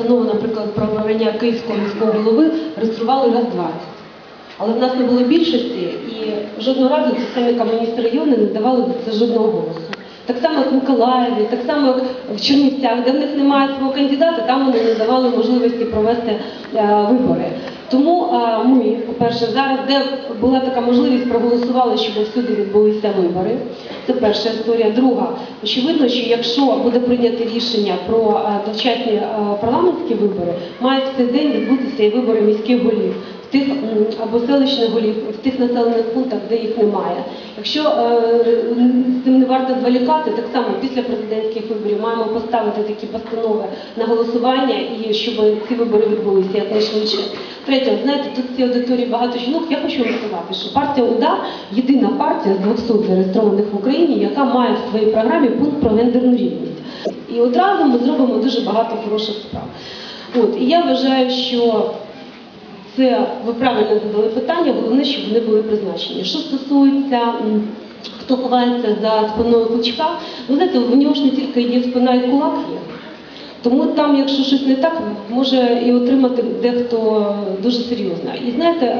постанову, наприклад, про обрання київського міського голови реєстрували раз 20. Але в нас не було більшості, і жодного разу ці самі комуністи району не давали це жодного голосу. Так само, як в Миколаєві, так само, як в Чернівцях, де в них немає свого кандидата, там вони не давали можливості провести е, вибори. Тому ми, по-перше, зараз, де була така можливість, проголосували, щоб всюди відбулися вибори. Це перша історія. Друга, очевидно, що якщо буде прийнято рішення про дочасні парламентські вибори, мають в цей день відбутися і вибори міських голів тих або селищних голів в тих населених пунктах, де їх немає. Якщо е, з цим не варто зволікати, так само після президентських виборів маємо поставити такі постанови на голосування і щоб ці вибори відбулися якнайшвидше. Третє, знаєте, тут в цій аудиторії багато жінок. Я хочу вам що партія УДА єдина партія з 200 зареєстрованих в Україні, яка має в своїй програмі пункт про гендерну рівність. І одразу ми зробимо дуже багато хороших справ. От і я вважаю, що це ви правильно задали питання, головне, щоб вони були призначені. Що стосується хто ховається за спиною кличка, ви знаєте, в нього ж не тільки є спина і кулак є. Тому там, якщо щось не так, може і отримати дехто дуже серйозно. І знаєте,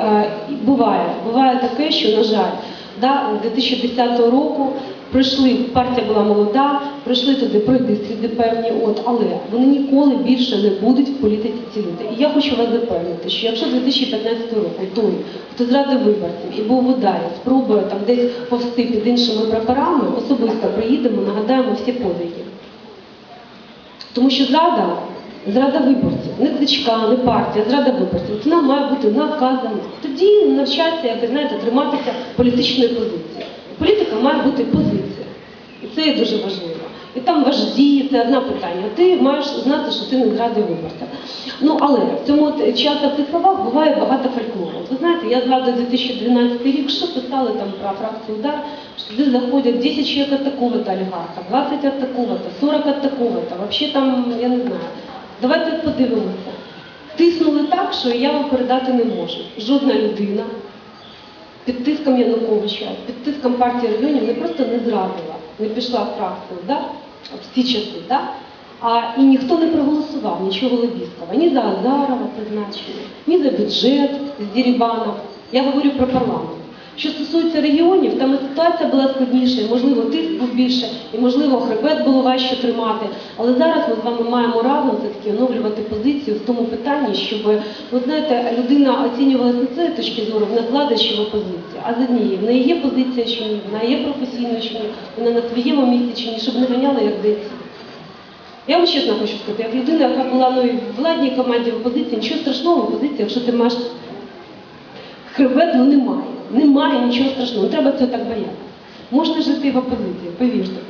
буває, буває таке, що, на жаль, да, 2010 року прийшли, партія була молода, прийшли туди пройдисвіти певні, от, але вони ніколи більше не будуть в політиці ці люди. І я хочу вас запевнити, що якщо 2015 року той, хто зрадив виборців і був в ударі, спробує там десь повсти під іншими прапорами, особисто приїдемо, нагадаємо всі подвиги. Тому що зрада, зрада виборців, не кличка, не партія, зрада виборців, вона має бути наказана. Тоді навчаться, як ви знаєте, триматися політичної позиції. Має бути позиція. І це є дуже важливо. І там вожді, це одне питання. Ти маєш знати, що ти не зрадив виборця. Ну але в цьому часто в цих словах буває багато фольклору. Ви знаєте, я згадую 2012 рік, що писали там про фракцію удар, що туди заходять 10 чоловік от такого-то олігарха, 20 от такого-то, 40 от такого-то. Вообще там, я не знаю. Давайте подивимося. Тиснули так, що я вам передати не можу. Жодна людина під тиском Януковича, під тиском партії регіонів не просто не зрадила, не пішла в фракцію, да? в ці часи, да? а і ніхто не проголосував, нічого лобістського, ні за Азарова призначення, ні за бюджет з Дірібаном. Я говорю про парламент. Що стосується регіонів, там і ситуація була складніша, і, можливо, тиск був більше, і можливо хребет було важче тримати. Але зараз ми з вами маємо разом все-таки оновлювати позицію в тому питанні, щоб ви знаєте, людина оцінювалася не цієї точки зору, в нас влада чи в опозиції, а з однієї. В неї є позиція чи ні, вона є професійною чи ні, вона на своєму місці чи ні, щоб не ганяла як дитя. Я вам чесно хочу сказати, як людина, яка була ну, в владній команді в опозиції, нічого страшного в опозиції, якщо ти маєш хребет, ну немає. Немає нічого страшного, не треба цього так боятися. Можна жити в опозиції, повірте.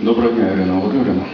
Доброго дня, Ірина Володимирівна.